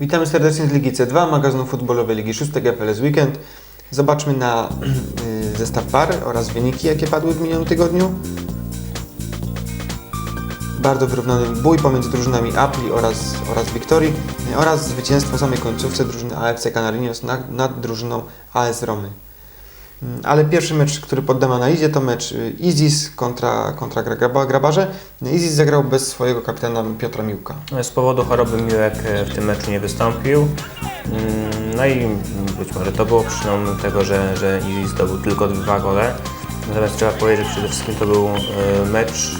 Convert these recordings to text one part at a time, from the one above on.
Witamy serdecznie z Ligi C2, magazynu futbolowej Ligi 6 FLS Weekend. Zobaczmy na y, zestaw par oraz wyniki, jakie padły w minionym tygodniu. Bardzo wyrównany bój pomiędzy drużynami Apli oraz, oraz Wiktorii y, oraz zwycięstwo samej końcówce drużyny AFC Canarinos nad, nad drużyną AS Romy. Mm, Ale pierwszy mecz, który poddam analizie, to mecz y, Izis kontra, kontra Graba- Grabarze. Izis zagrał bez swojego kapitana Piotra Miłka. Z powodu choroby Miłek e, w tym meczu nie wystąpił. Mm, No i być może to było przyczyną tego, że, że Easy zdobył tylko dwa gole. Natomiast trzeba powiedzieć, że przede wszystkim to był e, mecz,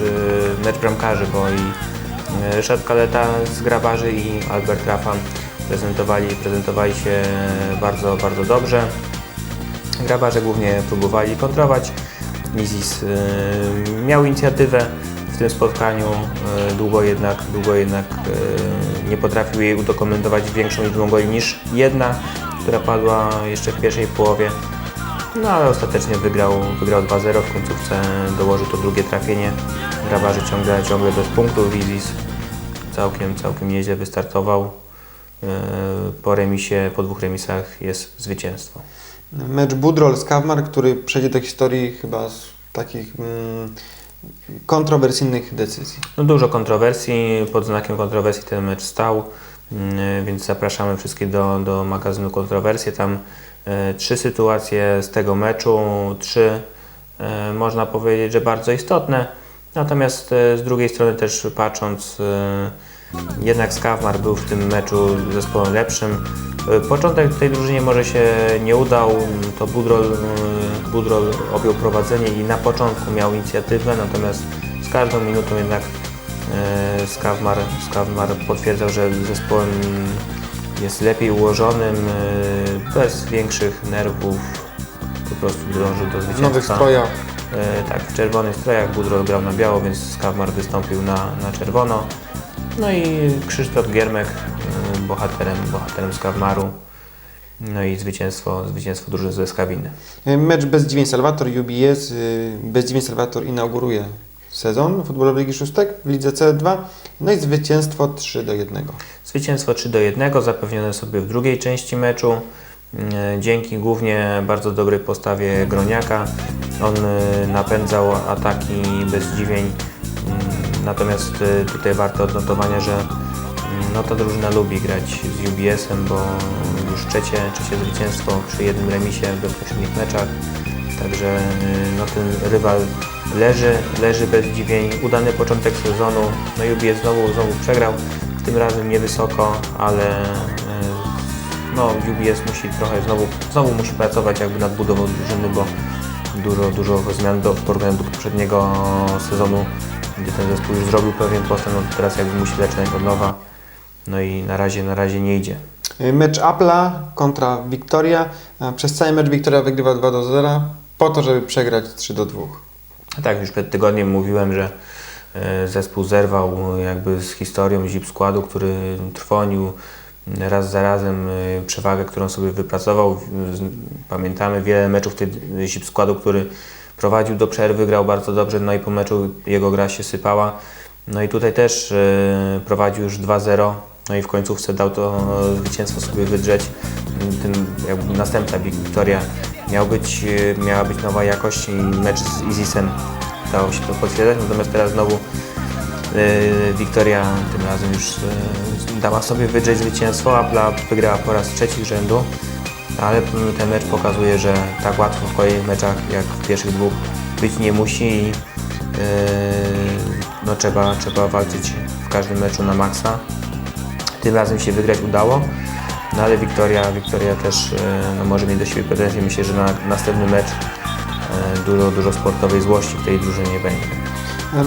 mecz bramkarzy, bo i Ryszard Kaleta z Grabarzy i Albert Rafan prezentowali, prezentowali się bardzo, bardzo dobrze. Grabarze głównie próbowali kontrować. Izis y, miał inicjatywę w tym spotkaniu, y, długo jednak, długo jednak y, nie potrafił jej udokumentować większą liczbą goli niż jedna, która padła jeszcze w pierwszej połowie. No ale ostatecznie wygrał, wygrał 2-0 w końcówce, dołożył to drugie trafienie. Grabarze ciągle, ciągle bez punktów. Izis całkiem, całkiem nieźle wystartował. Po remisie, po dwóch remisach jest zwycięstwo. Mecz Budrol-Skawmar, który przejdzie do historii chyba z takich mm, kontrowersyjnych decyzji. No dużo kontrowersji, pod znakiem kontrowersji ten mecz stał, mm, więc zapraszamy wszystkich do, do magazynu Kontrowersje. Tam e, trzy sytuacje z tego meczu, trzy e, można powiedzieć, że bardzo istotne. Natomiast e, z drugiej strony też patrząc, jednak Skawmar był w tym meczu zespołem lepszym. E, Początek tej drużynie może się nie udał, to Budrol, e, Budrol objął prowadzenie i na początku miał inicjatywę, natomiast z każdą minutą jednak e, Skawmar, Skawmar potwierdzał, że zespołem jest lepiej ułożonym, bez większych nerwów, po prostu dążył do zwycięstwa. nowych strojach. Tak, w czerwonych strojach Budrol grał na biało, więc Skawmar wystąpił na, na czerwono. No i Krzysztof Giermek, e, bohaterem, bohaterem Skawmaru. No i zwycięstwo, zwycięstwo drużyny ze Skawiny. Y, Mecz bez dziwień Salwator UBS. y, Bez dziwień Salwator inauguruje sezon futbolowej Ligi Szóstek w Lidze C2. No i zwycięstwo 3 do 1. Zwycięstwo 3 do 1 zapewnione sobie w drugiej części meczu. E, Dzięki głównie bardzo dobrej postawie Groniaka. On e, napędzał ataki bez zdziwień. Natomiast e, tutaj warto odnotowania, że mm, no, ta drużyna lubi grać z UBS-em, bo już trzecie, trzecie zwycięstwo przy jednym remisie w bezpośrednich meczach. Także e, no, ten rywal leży, leży bez zdziwień. Udany początek sezonu. No UBS znowu, znowu przegrał. Tym razem niewysoko, ale e, no, UBS musi trochę znowu, znowu musi pracować jakby nad budową drużyny, bo dużo, dużo zmian do, w do poprzedniego sezonu, gdzie ten zespół już zrobił pewien postęp, no teraz jakby musi zaczynać od nowa. No i na razie, na razie nie idzie. Mecz Appla kontra Wiktoria. A Przez cały mecz Wiktoria wygrywa 2 do 0 po to, żeby przegrać 3 do 2. Tak, już przed tygodniem mówiłem, że e, zespół zerwał jakby z historią zip składu, który trwonił raz za razem e, przewagę, którą sobie wypracował. Pamiętamy wiele meczów tej zip składu, który prowadził do przerwy, grał bardzo dobrze, no i po meczu jego gra się sypała. No i tutaj też e, prowadził już 2-0, no i w końcówce dał to zwycięstwo sobie wydrzeć. Ten jakby następna Wiktoria miał być, e, miała być nowa jakość i mecz z Izisem dało się to potwierdzać, natomiast teraz znowu e, Wiktoria tym razem już e, dała sobie wydrzeć zwycięstwo, Apla wygrała po raz trzeci rzędu, ale ten mecz pokazuje, że tak łatwo w kolejnych meczach jak w pierwszych dwóch być nie musi i e, no, trzeba, trzeba walczyć w każdym meczu na maksa. Tym razem się wygrać udało, no ale Wiktoria, Wiktoria też e, no, może mieć do siebie pretensje. Myślę, że na następny mecz e, dużo, dużo sportowej złości w tej drużynie będzie.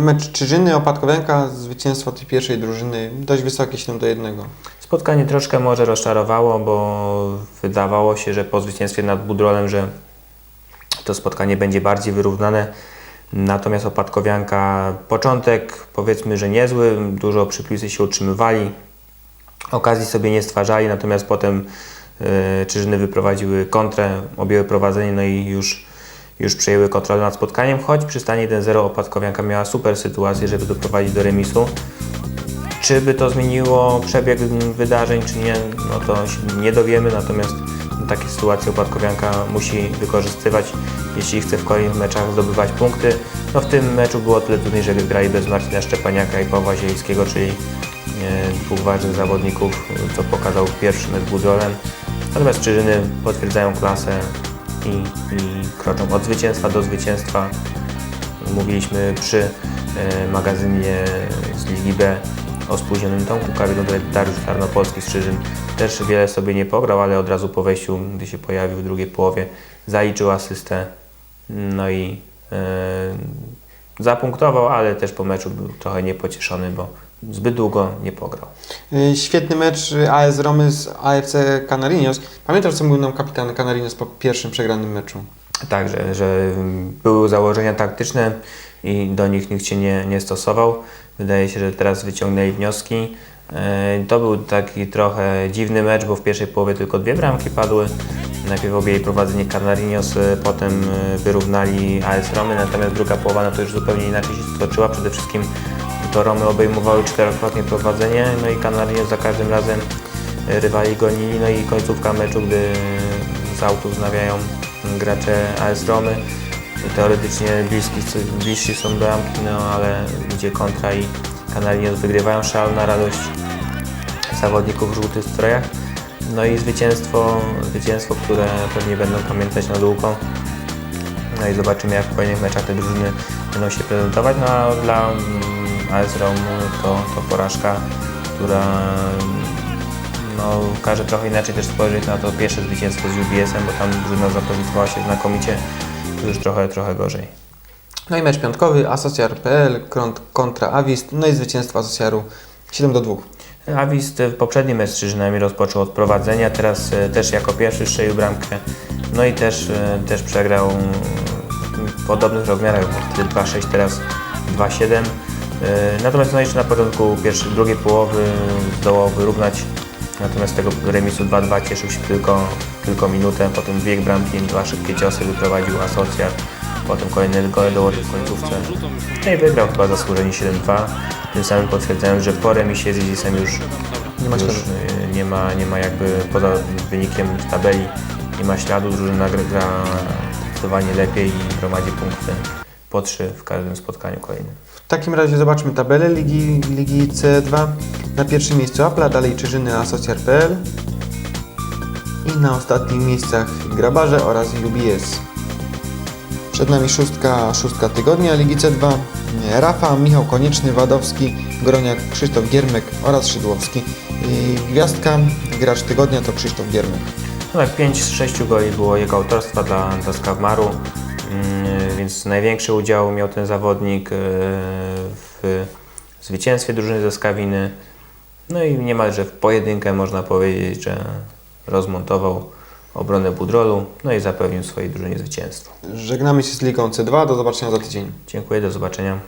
Mecz Czyżyny, Opadkowianka, zwycięstwo tej pierwszej drużyny dość wysokie 7 do 1. Spotkanie troszkę może rozczarowało, bo wydawało się, że po zwycięstwie nad Budrolem, że to spotkanie będzie bardziej wyrównane. Natomiast Opadkowianka, początek powiedzmy, że niezły, dużo przy się utrzymywali, okazji sobie nie stwarzali, natomiast potem e, Czyżyny wyprowadziły kontrę, objęły prowadzenie, no i już, już przejęły kontrolę nad spotkaniem, choć przy stanie 1-0 Opadkowianka miała super sytuację, żeby doprowadzić do remisu. Czy by to zmieniło przebieg wydarzeń, czy nie, no to się nie dowiemy, natomiast takie sytuacje Opadkowianka musi wykorzystywać, jeśli chce w kolejnych meczach zdobywać punkty. No w tym meczu było tyle trudniej, że grali bez Marcina Szczepaniaka i Pawła Zielińskiego, czyli e, dwóch ważnych zawodników, co pokazał pierwszy mecz Budzolem. Natomiast Czyżyny potwierdzają klasę i, i kroczą od zwycięstwa do zwycięstwa. Mówiliśmy przy e, magazynie z Ligi B o spóźnionym Tomku Kawino, Dariusz Tarnopolski z Czyżyn też wiele sobie nie pograł, ale od razu po wejściu, gdy się pojawił w drugiej połowie, zaliczył asystę. No i e, zapunktował, ale też po meczu był trochę niepocieszony, bo zbyt długo nie pograł. Y, Świetny mecz AS Romy z AFC Canarinos. Pamiętasz, co mówił nam kapitan Canarinos po pierwszym przegranym meczu? Tak, że, że były założenia taktyczne i do nich nikt się nie, nie stosował. Wydaje się, że teraz wyciągnęli wnioski. E, To był taki trochę dziwny mecz, bo w pierwszej połowie tylko dwie bramki padły. Najpierw objęli prowadzenie Canarinos, e, potem e, wyrównali AS Romy, natomiast druga połowa no to już zupełnie inaczej się stoczyła. Przede wszystkim to Romy obejmowały czterokrotnie prowadzenie, no i Canarinos za każdym razem rywali gonili, no i końcówka meczu, gdy z autu wznawiają gracze AS Romy. Teoretycznie bliski, bliżsi są bramki, no ale idzie kontra i Canarinos wygrywają szalona radość zawodników w żółtych strojach. No i zwycięstwo, zwycięstwo, które pewnie będą pamiętać na długo. No i zobaczymy jak w kolejnych meczach te drużyny będą się prezentować. No a dla mm, AS Rom to, to porażka, która no, każe trochę inaczej też spojrzeć na to pierwsze zwycięstwo z UBS-em, bo tam drużyna zaprezentowała się znakomicie, tu już trochę, trochę gorzej. No i mecz piątkowy, Asociar.pl kont- kontra Awist, no i zwycięstwo Asociaru 7 do 2. Awist w poprzednim mecz z Czyżynami rozpoczął od prowadzenia, teraz e, też jako pierwszy strzelił bramkę, no i też, e, też przegrał w podobnych rozmiarach, wtedy 2-6, teraz 2-7. E, Natomiast no jeszcze na początku pierwszej, drugiej połowy zdołał wyrównać, natomiast tego remisu 2-2 cieszył się tylko, tylko minutę, potem dwie bramki, dwa szybkie ciosy wyprowadził Asocjar, potem kolejny gol dołożył w końcówce. No i wygrał chyba zasłużenie 7-2, tym samym potwierdzając, że po remisie z Izisem już Nie ma już y, nie ma, nie ma jakby poza wynikiem tabeli nie ma śladu, drużyna gra, zdecydowanie lepiej i gromadzi punkty po trzy w każdym spotkaniu kolejnym. W takim razie zobaczmy tabelę Ligi, Ligi C2. Na pierwszym miejscu Apla, dalej Czyżyny Asociar.pl i na ostatnich miejscach Grabarze oraz UBS. Przed nami szóstka, szóstka tygodnia Ligi C2. Rafa, Michał Konieczny, Wadowski, Groniak, Krzysztof Giermek oraz Szydłowski. I Gwiazdka, gracz tygodnia to Krzysztof Giermek. No tak, 5 z 6 goli było jego autorstwa dla, dla Skawmaru, więc największy udział miał ten zawodnik e, w zwycięstwie drużyny ze Skawiny. No i niemalże w pojedynkę można powiedzieć, że rozmontował obronę Budrolu, no i zapewnił swojej drużynie zwycięstwo. Żegnamy się z Ligą C2, do zobaczenia za tydzień. Dziękuję, do zobaczenia.